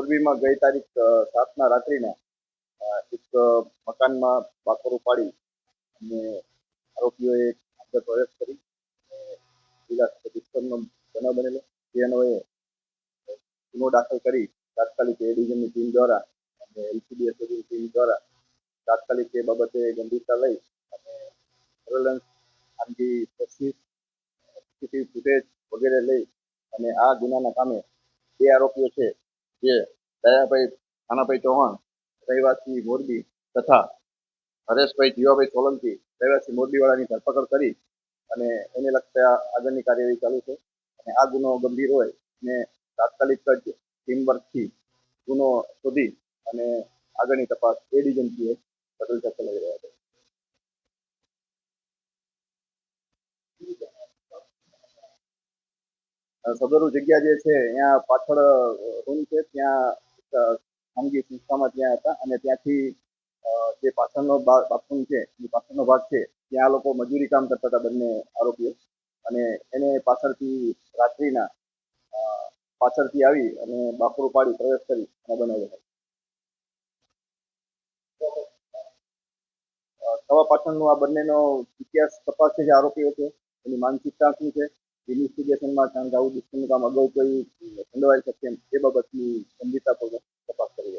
મોરબીમાં ગઈ તારીખ સાતના રાત્રિના એક મકાનમાં બાકરો પાડી અને આરોપીઓએ અંદર પ્રવેશ કરી દુષ્કર્મનો બનાવ બનેલો. જે ગુનો દાખલ કરી તાત્કાલિક એ ટીમ દ્વારા અને એલસીબી એસઓજીની ટીમ દ્વારા તાત્કાલિક એ બાબતે ગંભીરતા લઈ અને સર્વેલન્સ ખાનગી તસવીર, સીસીટીવી ફૂટેજ વગેરે લઈ અને આ ગુનાના કામે બે આરોપીઓ છે જે દયાભાઈ ખાનાભાઈ ચૌહાણ, રહેવાસી મોરબી તથા હરેશભાઈ જીવાભાઈ સોલંકી, રહેવાસી મોરબીવાળાની ધરપકડ કરી અને એને લગતા આગળની કાર્યવાહી ચાલુ છે. અને આ ગુનો ગંભીર હોય ને તાત્કાલિક જ ટીમ વર્કથી ગુનો શોધી અને આગળની તપાસ એ ડિવિઝનથી પટેલ સાહેબ ચલાવી રહ્યા છે. સદરુ જગ્યા જે છે, ત્યાં પાછળ રૂમ છે, ત્યાં ખાનગી સંસ્થામાં ત્યાં હતા અને ત્યાંથી જે પાછળનો બાથરૂમ છે, એ પાછળનો ભાગ છે, ત્યાં લોકો મજૂરી કામ કરતા હતા બંને આરોપીઓ. અને એને પાછળથી રાત્રિના પાછળથી આવી અને બાકરો પાડી પ્રવેશ કરી અને બનાવ્યો હતો. સવા પાછળનો આ બંનેનો ઇતિહાસ તપાસ છે જે આરોપીઓ છે, એની માનસિકતા શું છે ઇન્વેસ્ટિગેશનમાં કારણ કે આવું દુષ્કર્મનું કામ અગાઉ કોઈ સંડોવાઈ શકે એમ એ બાબતની ગંભીરતાપૂર્વક તપાસ કરી. રહ્યા છે